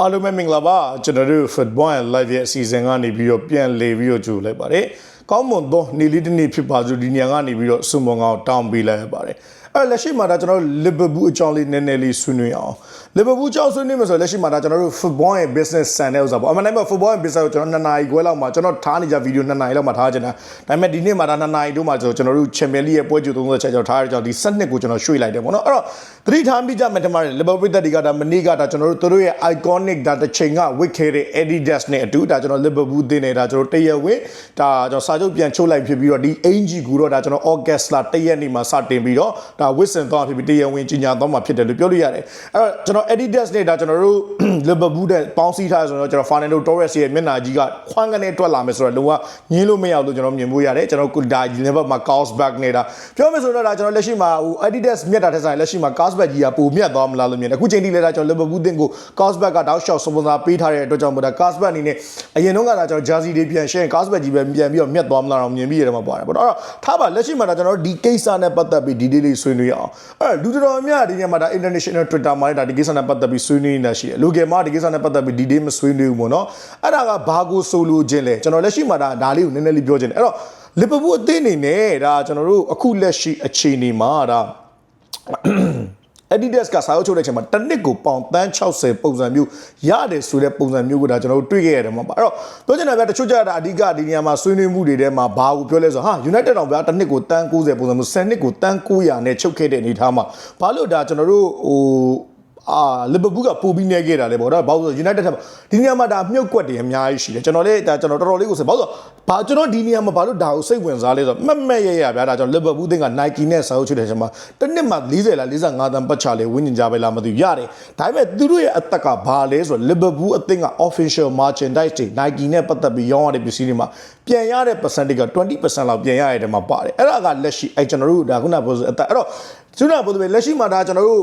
အားလုံးပဲမင်္ဂလာပါကျွန်တော်တို့ Football and Live ရဲ့အစီအစဉ်ကနေပြီးတော့ပြန်လေပြီးတော့ကြိုလိုက်ပါတယ်ကောင်းမွန်သောနေ့လေးတစ်နေ့ဖြစ်ပါစို့ဒီညကနေပြီးတော့စုံမွန်ကောင်တောင်းပေးလိုက်ရပါတယ် အဲ့လက်ရှိမှာဒါကျွန်တော်တို့ Liverpool အကြောင်းလေးနည်းနည်းလေးဆွေးနွေးအောင် Liverpool အကြောင်းဆွေးနွေးမယ်ဆိုလက်ရှိမှာဒါကျွန်တော်တို့ Football and Business ဆန်တဲ့ဥစ္စာပေါ့အမှန်တမ်းမှာ Football and Business ကိုကျွန်တော်2နာရီခွဲလောက်မှာကျွန်တော်ထားနေကြဗီဒီယို2နာရီလောက်မှာထားချင်တာဒါပေမဲ့ဒီနေ့မှာဒါ2နာရီတို့မှာကျွန်တော်တို့ Champions League ရဲ့ပွဲကြို30ချက်ကျွန်တော်ထားရကြဒီ7နှစ်ကိုကျွန်တော်ရွှေ့လိုက်တယ်ပေါ့နော်အဲ့တော့သတိထားမိကြမယ်တမန် Liverpool တက်ဒီကဒါမနေ့ကဒါကျွန်တော်တို့တို့ရဲ့ iconic ဒါတစ်ချိန်ကဝစ်ခဲတဲ့ Adidas နဲ့အတူဒါကျွန်တော် Liverpool တင်နေတာကျွန်တော်တရက်ဝင်ဒါကျွန်တော်စာချုပ်ပြန်ချုပ်လိုက်ဖြစ်ပြီးတော့ဒီ ANG ကူတော့ဒါကျွန်တော် August လတရက်နေ့မှာစတင်ပြီးတော့ဒါ Wilson သွားဖြစ်ပြီးတရက်ဝင်ကြီးညာသွားမှာဖြစ်တယ်လို့ပြောလို့ရတယ်အဲ့တော့ကျွန်တော် Adidas နဲ့ဒါကျွန်တော်တို့ Liverpool တဲ့ပေါင်းစည်းထားဆိုတော့ကျွန်တော် Fernando Torres ရဲ့မျက်နှာကြီးကခွန်းကနေတွက်လာမယ်ဆိုတော့လုံးဝညင်းလို့မရဘူးလို့ကျွန်တော်မြင်ဖို့ရတယ်ကျွန်တော်ဒါ Liverpool မှာ Carlsberg နေတာပြောမယ်ဆိုတော့ဒါကျွန်တော်လက်ရှိမှာဟို Adidas မြက်တာထက်ဆိုင်လက်ရှိမှာ Carlsberg ကြီးကပိုမြတ်သွားမလားလို့မြင်တယ်အခုချိန်ထိလည်းဒါကျွန်တော် Liverpool တင်ကို Carlsberg ကတောက်လျှောက် sponsor ပေးထားတဲ့အတွက်ကြောင့်မို့ဒါ Carlsberg အနေနဲ့အရင်တော့ကဒါကျွန်တော် jersey တွေပြန်ရှင်း Carlsberg ကြီးပဲပြန်ပြီးတော့မြတ်သွားမလားတော့မြင်ပြီးရတယ်မှာပါတယ်ပေါ့နော်အဲ့တော့ထားပါလက်ရှိမှာဒါကျွန်တော်ဒီကိစ္စနဲ့ပတ်သက်ပြီးဒီလေးလေးဆွေးနွေးအောင်အဲ့လူတော်များဒီနေ့မှာဒါ international Twitter မှာလည်းဒါဒီကိစ္စနဲ့ပတ်သက်ပြီးဆွေးနွေးနေတာရှိတယ်လူငယ်မှာဒီကိစ္စနဲ့ပတ်သက်ပြီးဒီ day မဆွေးနွေးဘူးပေါ့နော်အဲ့ဒါကဘာကိုဆိုလိုခြင်းလဲကျွန်တော်လက်ရှိမှာဒါဒါလေးကိုနည်းနည်းလေးပြောခြင်းတယ်အဲ့တော့လီဗာပူးအသင်းအနေနဲ့ဒါကျွန်တော်တို့အခုလက်ရှိအခြေအနေမှာဒါ Adidas ကစာအုပ်ချုပ်တဲ့အချိန်မှာတစ်နှစ်ကိုပေါင်တန်း60ပုံစံမျိုးရတယ်ဆိုတဲ့ပုံစံမျိုးကိုဒါကျွန်တော်တို့တွေ့ခဲ့ရတယ်မှာပါအဲ့တော့ပြောချင်တာဗျာတချို့ကြတာအဓိကဒီနေရာမှာဆွေးနွေးမှုတွေထဲမှာဘာကိုပြောလဲဆိုဟာ United တောင်ဗျာတစ်နှစ်ကိုတန်း90ပုံစံမျိုး10နှစ်ကိုတန်း900နဲ့ချုပ်ခဲ့တဲ့အနေအထားမှာဘာလို့ဒါကျွန်တော်တို့ဟို အာလီဗာပူးကပိုပြီးနေခဲ့တာလေပေါ့နော်ဘာလို့ဆို United ထက်ဒီနေရာမှာဒါမြုပ်ကွက်တွေအများကြီးရှိတယ်ကျွန်တော်လည်းဒါကျွန်တော်တော်တော်လေးကိုဆိုဘာလို့ဘာကျွန်တော်ဒီနေရာမှာဘာလို့ဒါကိုစိတ်ဝင်စားလဲဆိုတော့မက်မက်ရရဗျာဒါကျွန်တော်လီဗာပူးသင်းက Nike နဲ့စာအုပ်ချုပ်တဲ့အချိန်မှာတစ်နှစ်မှာ40လား45တန်းပတ်ချလေဝင်းကျင်ကြပဲလားမသိဘူးရတယ်ဒါပေမဲ့သူတို့ရဲ့အသက်ကဘာလဲဆိုတော့လီဗာပူးအသင်းက official merchandise တွေ Nike နဲ့ပတ်သက်ပြီးရောင်းရတဲ့ပစ္စည်းတွေမှာပြန်ရတဲ့ percentage က20%လောက်ပြန်ရရတဲ့မှာပါတယ်အဲ့ဒါကလက်ရှိအဲ့ကျွန်တော်တို့ဒါခုနပြောဆိုအသက်အဲ့တော့သူတို့ကပြောတယ်လက်ရှိမှာဒါကျွန်တော်တို့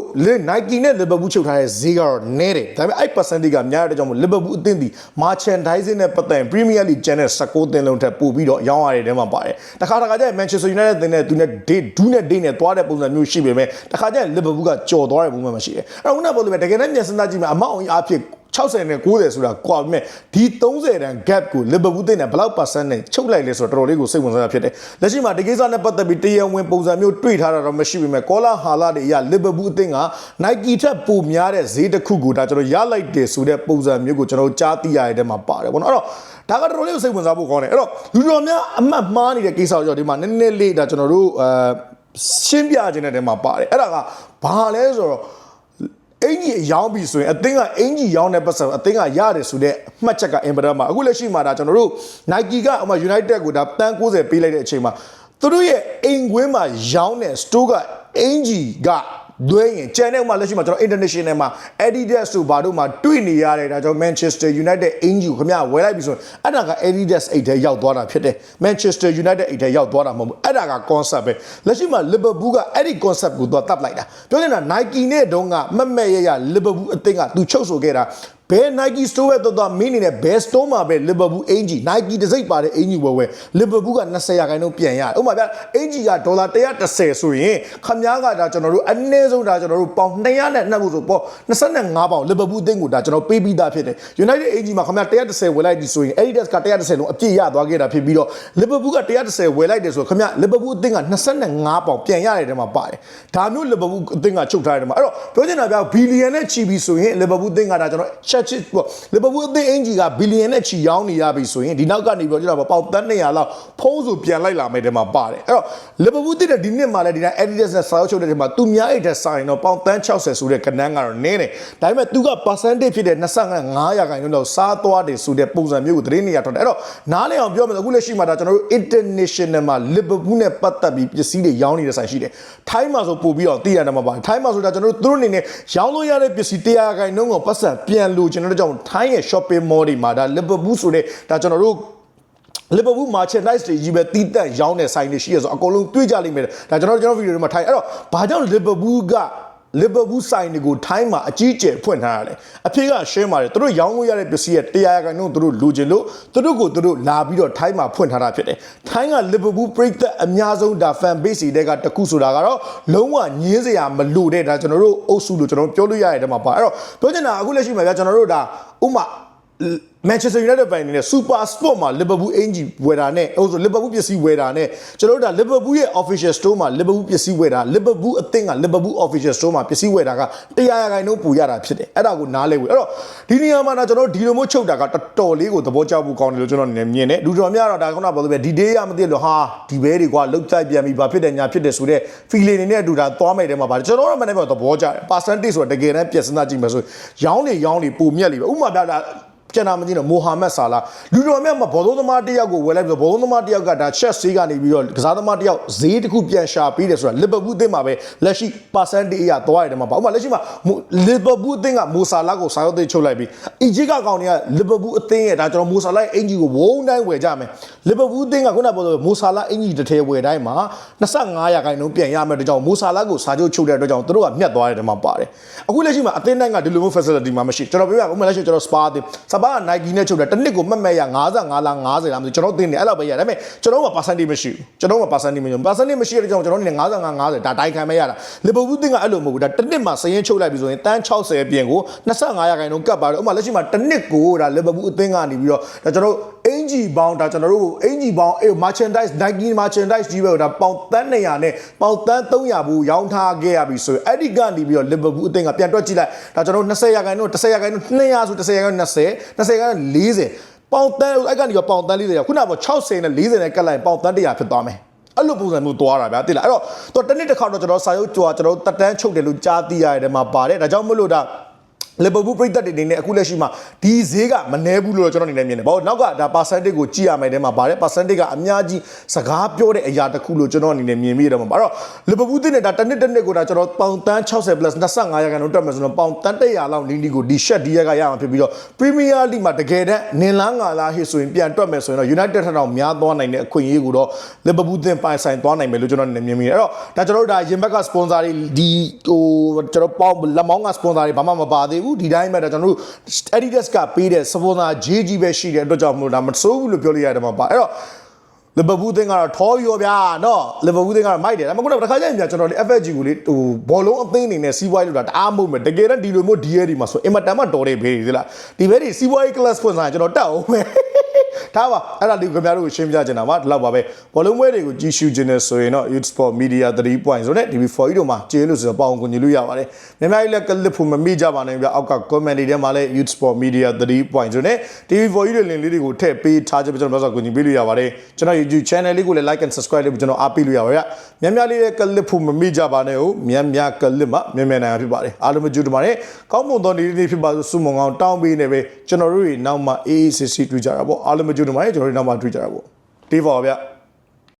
Nike နဲ့ Liverpool ချုပ်ထားတဲ့ဈေးကတော့နည်းတယ်ဒါပေမဲ့အဲ့ percentage ကများတဲ့ကြောင့်မို့ Liverpool အသင်းဒီ merchandising နဲ့ပတ်သက်ရင် Premier League Channel 16သင်းလုံးထက်ပိုပြီးတော့ရောင်းရတဲ့တဲမှာပါတယ်တခါတခါကျရင် Manchester United သင်းနဲ့သူနဲ့ day ဒူးနဲ့ day နဲ့သွားတဲ့ပုံစံမျိုးရှိပေမဲ့တခါကျရင် Liverpool ကကြော်သွားတဲ့ပုံမှန်မရှိတယ်အဲ့တော့ခုနပြောတယ်တကယ်တမ်းမြန်စမ်းသပ်ကြည့်မယ်အမောက်အအားဖြင့် 60နဲ့90ဆိုတာကွာပေမဲ့ဒီ30တန် gap ကို Liverpool တင်တယ်ဘယ်လောက် percent နဲ့ချုပ်လိုက်လဲဆိုတော့တော်တော်လေးကိုစိတ်ဝင်စားတာဖြစ်တယ်။လက်ရှိမှာဒီကိစ္စနဲ့ပတ်သက်ပြီးတရားဝင်ပုံစံမျိုးတွေ့ထားတာတော့မရှိပေမဲ့ကောလာဟာလာတွေအရ Liverpool အသင်းက Nike ထက်ပိုများတဲ့ဈေးတစ်ခုကိုဒါကျွန်တော်ရလိုက်တယ်ဆိုတဲ့ပုံစံမျိုးကိုကျွန်တော်ကြားသိရတဲ့မှာပါတယ်ပေါ့နော်။အဲ့တော့ဒါကတော်တော်လေးကိုစိတ်ဝင်စားဖို့ကောင်းတယ်။အဲ့တော့လူတော်များအမှတ်မှားနေတဲ့ကိစ္စကိုကြောင့်ဒီမှာနည်းနည်းလေးဒါကျွန်တော်တို့အဲရှင်းပြခြင်းတဲ့တဲမှာပါတယ်။အဲ့ဒါကဘာလဲဆိုတော့ အင်ကြီးရောင်းပြီဆိုရင်အသင်းကအင်ကြီးရောင်းတဲ့ပတ်စံအသင်းကရတယ်ဆိုတဲ့အမှတ်ချက်ကအင်ပဒတ်မှာအခုလက်ရှိမှာဒါကျွန်တော်တို့ Nike ကအမှ United ကိုဒါတန်း90ပေးလိုက်တဲ့အချိန်မှာသူတို့ရဲ့အိမ်ကွင်းမှာရောင်းတဲ့ store ကအင်ကြီးက ဒွဲရင်ကျန်တဲ့ဥမာလက်ရှိမှာကျွန်တော် international မှာ Adidas ဆိုဘာတို့မှာတွေ့နေရတယ်ဒါကြောင့် Manchester United အင်ဂျီကိုခင်ဗျဝယ်လိုက်ပြီဆိုရင်အဲ့ဒါက Adidas အိတ်ထဲရောက်သွားတာဖြစ်တယ် Manchester United အိတ်ထဲရောက်သွားတာမဟုတ်ဘူးအဲ့ဒါက concept ပဲလက်ရှိမှာ Liverpool ကအဲ့ဒီ concept ကိုသူကတတ်လိုက်တာပြောနေတာ Nike နဲ့တုန်းကမက်မက်ရရ Liverpool အသင်းကသူချုပ်ဆိုခဲ့တာ ဘယ် Nike store ပဲတော့တော့မင်းနေတဲ့ဘယ် store မှာပဲ Liverpool အင်ဂျီ Nike တစ်စိတ်ပါတဲ့အင်ဂျီဝယ်ဝယ် Liverpool က20ရာခိုင်နှုန်းပြန်ရတယ်ဥပမာပြအင်ဂျီကဒေါ်လာ130ဆိုရင်ခမားကဒါကျွန်တော်တို့အနည်းဆုံးဒါကျွန်တော်တို့ပေါင်200နဲ့နှက်ဖို့ဆိုပေါ့25ပေါင် Liverpool အသင်းကိုဒါကျွန်တော်ပေးပြီးသားဖြစ်တယ် United အင်ဂျီမှာခမား130ဝယ်လိုက်ပြီဆိုရင် Adidas က130လုံးအပြည့်ရသွားခဲ့တာဖြစ်ပြီးတော့ Liverpool က130ဝယ်လိုက်တယ်ဆိုတော့ခမား Liverpool အသင်းက25ပေါင်ပြန်ရတဲ့တဲမှာပါတယ်ဒါမျိုး Liverpool အသင်းကချုပ်ထားတဲ့တဲမှာအဲ့တော့ပြောချင်တာပြဘီလီယံနဲ့ချီပြီဆိုရင် Liverpool အသင်းကဒါကျွန်တော်ချက်ချစ်ပေါ့ Liverpool အသင်းအင်ဂျီကဘီလီယံနဲ့ချီရောင်းနေရပြီဆိုရင်ဒီနောက်ကနေပြောကြတာပေါ့ပေါင်တန်း200လောက်ဖုံးဆိုပြန်လိုက်လာမယ်တဲမှာပါတယ်အဲ့တော့ Liverpool အသင်းတဲ့ဒီနှစ်မှာလည်းဒီတိုင်း Adidas နဲ့စာအုပ်ချုပ်တဲ့တဲမှာသူများအိတ်တဲ့စာရင်တော့ပေါင်တန်း60ဆိုတဲ့ကဏ္ဍကတော့နည်းတယ်ဒါပေမဲ့သူက percentage ဖြစ်တဲ့25ရာခိုင်နှုန်းလောက်စားသွားတယ်ဆိုတဲ့ပုံစံမျိုးကိုသတင်းနေရထွက်တယ်အဲ့တော့နားလည်အောင်ပြောမယ်ဆိုအခုလက်ရှိမှာဒါကျွန်တော်တို့ international မှာ Liverpool နဲ့ပတ်သက်ပြီးပစ္စည်းတွေရောင်းနေတဲ့ဆိုင်ရှိတယ်ထိုင်းမှာဆိုပို့ပြီးတော့သိရတယ်မှာပါတယ်ထိုင်းမှာဆိုတာကျွန်တော်တို့သူတို့အနေနဲ့ရောင်းလို့ရတဲ့ပစ္စည်း100ရာခိုင်နှုန်းကိုပတ်စံပြန်လို့ကျွန်တော်တို့ကြောင့်ထိုင်းရဲ့ shopping mall တွေမှာဒါ Liverpool ဆိုတဲ့ဒါကျွန်တော်တို့ Liverpool merchandise တွေကြီးပဲတီးတက်ရောင်းတဲ့ဆိုင်တွေရှိရဆိုအကုန်လုံးတွေးကြလိမ့်မယ်ဒါကျွန်တော်တို့ကျွန်တော်ဗီဒီယိုတွေမှာထိုင်အဲ့တော့ဘာကြောင့် Liverpool က လီဗာပူးဆိုင်တွေကိုထိုင်းမှာအကြီးကျယ်ဖွင့်ထားရတယ်အဖေကရှင်းပါတယ်သူတို့ရောင်းလို့ရတဲ့ပစ္စည်းရဲ့တရားရခိုင်နှုန်းသူတို့လူချင်လို့သူတို့ကိုသူတို့လာပြီးတော့ထိုင်းမှာဖွင့်ထားတာဖြစ်တယ်ထိုင်းကလီဗာပူးပရိသတ်အများဆုံးဒါ fan base တွေကတခုဆိုတာကတော့လုံးဝညင်းစရာမလိုတဲ့ဒါကျွန်တော်တို့အုပ်စုလို့ကျွန်တော်တို့ပြောလို့ရတဲ့တဲ့မှာပါအဲ့တော့ပြောချင်တာအခုလက်ရှိမှာဗျာကျွန်တော်တို့ဒါဥမာ Manchester United ပိုင်နေတဲ့ Super Sport မှာ Liverpool အင်ဂျီဝယ်တာနဲ့ဟိုဆို Liverpool ပစ္စည်းဝယ်တာနဲ့ကျွန်တော်တို့ဒါ Liverpool ရဲ့ official store မှာ Liverpool ပစ္စည်းဝယ်တာ Liverpool အသင်းက Liverpool official store မှာပစ္စည်းဝယ်တာကတရားရခိုင်နှုန်းပူရတာဖြစ်တယ်အဲ့ဒါကိုနားလဲဝယ်အဲ့တော့ဒီနေရာမှာတော့ကျွန်တော်တို့ဒီလိုမျိုးချုပ်တာကတော်တော်လေးကိုသဘောကျဖို့ကောင်းတယ်လို့ကျွန်တော်အနေနဲ့မြင်တယ်လူတော်များတော့ဒါခုနပြောသလိုပဲဒီ day ရမသိလို့ဟာဒီဘဲတွေကွာလုတ်တိုက်ပြန်ပြီဘာဖြစ်တယ်ညာဖြစ်တယ်ဆိုတော့ feeling တွေနဲ့အတူဒါသွားမယ်တဲ့မှာပါတယ်ကျွန်တော်တို့မှလည်းပဲသဘောကျတယ် percentage ဆိုတာတကယ်တမ်းပြည့်စနာကြည့်မယ်ဆိုရောင်းနေရောင်းနေပုံမြက်လေပဲဥပမာပြတာ ကျွန်တော်မကြည့်တော့မိုဟာမက်ဆာလာလူတော်မြတ်မှာဘောလုံးသမားတစ်ယောက်ကိုဝယ်လိုက်ပြီးတော့ဘောလုံးသမားတစ်ယောက်ကဒါချက်ဆေးကနေပြီးတော့ကစားသမားတစ်ယောက်ဈေးတစ်ခုပြန်ရှာပေးတယ်ဆိုတာလီဗာပူးအသင်းမှာပဲလက်ရှိ percentage အရသွားရတယ်မှာဘာဥမာလက်ရှိမှာလီဗာပူးအသင်းကမိုဆာလာကိုစာရုပ်သိချုပ်လိုက်ပြီးအီဂျစ်ကကောင်တွေကလီဗာပူးအသင်းရဲ့ဒါကျွန်တော်မိုဆာလာရဲ့အင်ဂျီကိုဝုန်းတိုင်းဝယ်ကြမယ်လီဗာပူးအသင်းကခုနကပြောလို့မိုဆာလာအင်ဂျီတစ်ထည်ဝယ်တိုင်းမှာ25ရာခိုင်နှုန်းပြန်ရမယ်တဲ့ကြောင့်မိုဆာလာကိုစာချုပ်ချုပ်တဲ့အတွက်ကြောင့်တို့ကမြတ်သွားတယ်မှာပါတယ်အခုလက်ရှိမှာအသင်းတိုင်းကဒီလိုမျိုး facility မှာမရှိကျွန်တော်ပြောပြဥပမာလက်ရှိကျွန်တော် spa အသင်း spa က Nike နဲ့ချုပ်တယ်တစ်နှစ်ကိုမှတ်မဲ့ရ55လား50လားမသိကျွန်တော်သိနေအဲ့လောက်ပဲရဒါပေမဲ့ကျွန်တော်က percentage မရှိဘူးကျွန်တော်က percentage မရှိဘူး percentage မရှိတဲ့ကြောင့်ကျွန်တော်နေ55 50ဒါတိုင်းခံမဲ့ရတာလီဗာပူးတင်ကအဲ့လိုမဟုတ်ဘူးဒါတစ်နှစ်မှာစရင်ချုပ်လိုက်ပြီဆိုရင်တန်း60အပြင်ကို25ရာခိုင်နှုန်းကတ်ပါတယ်ဥပမာလက်ရှိမှာတစ်နှစ်ကိုဒါလီဗာပူးအသင်းကနေပြီးတော့ဒါကျွန်တော်အင်ဂျီဘောင်းဒါကျွန်တော်တို့အင်ဂျီဘောင်းအေး merchandise Nike merchandise ကြီးပဲဒါပေါင်တန်း200နဲ့ပေါင်တန်း300ဘူးရောင်းထားခဲ့ရပြီဆိုရင်အဲ့ဒီကနေပြီးတော့လီဗာပူးအသင်းကပြန်တွက်ကြည့်လိုက်ဒါကျွန်တော်20ရာခိုင်နှုန်း10ရာခိုင်နှုန်း200ဆို10ရာခိုင်နှုန်း20 20ရာခိုင်နှုန်း40ပေါင်တန်းအဲ့ကနေကပေါင်တန်း40ရခုနက60နဲ့40နဲ့ကတ်လိုက်ပေါင်တန်း100ဖြစ်သွားမယ်အဲ့လိုပုံစံမျိုးသွားတာဗျာတိလားအဲ့တော့တော့တစ်နှစ်တစ်ခါတော့ကျွန်တော်စာရုပ်ကြွာကျွန်တော်တက်တန်းချုပ်တယ်လို့ကြားသိရတယ်တဲ့မှာပါတယ်ဒါကြောင့်မလို့ဒါ လီဗာပူးပြည်သက်တွေအနေနဲ့အခုလက်ရှိမှာဒီဈေးကမနှဲဘူးလို့ကျွန်တော်အနေနဲ့မြင်တယ်။ဘာလို့နောက်ကဒါ percentage ကိုကြည့်ရမယ်တဲ့မှာပါတယ် percentage ကအများကြီးစကားပြောတဲ့အရာတစ်ခုလို့ကျွန်တော်အနေနဲ့မြင်မိတယ်မှာ။အဲ့တော့လီဗာပူးတင်နေတာတစ်နှစ်တစ်နှစ်ကိုဒါကျွန်တော်ပေါင်တန်း60 plus 25ရာခိုင်နှုန်းတက်မယ်ဆိုတော့ပေါင်တန်း100လောက်လင်းဒီကိုဒီ shed ဒီရက်ကရမှာဖြစ်ပြီးတော့ Premier League မှာတကယ်တမ်းနင်လားငါလားဟစ်ဆိုရင်ပြန်တွက်မယ်ဆိုရင်တော့ United ထက်တော့များသွားနိုင်တဲ့အခွင့်အရေးကိုတော့လီဗာပူးတင်ပိုင်ဆိုင်သွားနိုင်မယ်လို့ကျွန်တော်အနေနဲ့မြင်မိတယ်။အဲ့တော့ဒါကျွန်တော်တို့ဒါရင်ဘက်က sponsor တွေဒီဟိုကျွန်တော်ပေါင်လက်မောင်းက sponsor တွေဘာမှမပါသေးဘူးဒီတိုင်းပဲဒါကျွန်တော်တို့ Adidas ကပေးတဲ့ sponsor JG ပဲရှိတဲ့အတွက်ကြောင့်မလို့ဒါမဆိုးဘူးလို့ပြောလို့ရတယ်မှာပါအဲ့တော့လီဗာပူးသင်းကတော့ထောရောဗျာနော်လီဗာပူးသင်းကတော့မိုက်တယ်ဒါပေမဲ့ခုနကတစ်ခါကျရင်ပြကျွန်တော်ဒီ FFG ကိုလေဟိုဘောလုံးအသင်းအနေနဲ့စီးပွားရေးလို့တာတအားမဟုတ်မယ်တကယ်တော့ဒီလိုမျိုး DL ဒီမှာဆိုအင်မတန်မှတော်တဲ့ဘေးတွေလားဒီဘဲဒီစီးပွားရေး class ဖွင့်ဆိုင်ကျွန်တော်တက်အောင်မယ် ထားပါအဲ့ဒါလေးကိုခင်ဗျားတို့ကိုရှင်းပြချင်တာပါဒီလောက်ပါပဲဘောလုံးပွဲတွေကိုကြည့်ရှုခြင်းနဲ့ဆိုရင်တော့ Youth Sport Media 3 point ဆိုတဲ့ TV4 တို့မှာကျေးလို့ဆိုတော့ပေါအောင်ကိုညီလို့ရပါတယ်မြန်မာကြီးလည်းကလစ်ဖို့မမိကြပါနဲ့ဗျအောက်က comment တွေထဲမှာလည်း Youth Sport Media 3 point ဆိုတဲ့ TV4 တို့လင်လေးတွေကိုထည့်ပေးထားကြပြီးကျွန်တော်ပြောဆိုကိုညီပေးလို့ရပါတယ်ကျွန်တော် YouTube channel လေးကိုလည်း like and subscribe လုပ်ပြီးကျွန်တော်အားပေးလို့ရပါတယ်မြန်မြန်လေးလည်းကလစ်ဖို့မမိကြပါနဲ့ဟုတ်မြန်မြန်ကလစ်မှမြန်မြန်နိုင်ဖြစ်ပါတယ်အားလုံးမကြည့်တပါနဲ့ကောင်းမွန်သောနေ့လေးဖြစ်ပါစို့ဆုမွန်ကောင်းတောင်းပေးနေပဲကျွန်တော်တို့တွေနောက်မှအေးအေးဆေးဆေးတွေ့ကြတာပေါ့အားလုံးမကြည့်တပါနဲ့ကျွန်တော်တို့နောက်မှတွေ့ကြတာပေါ့တေးပါဗျ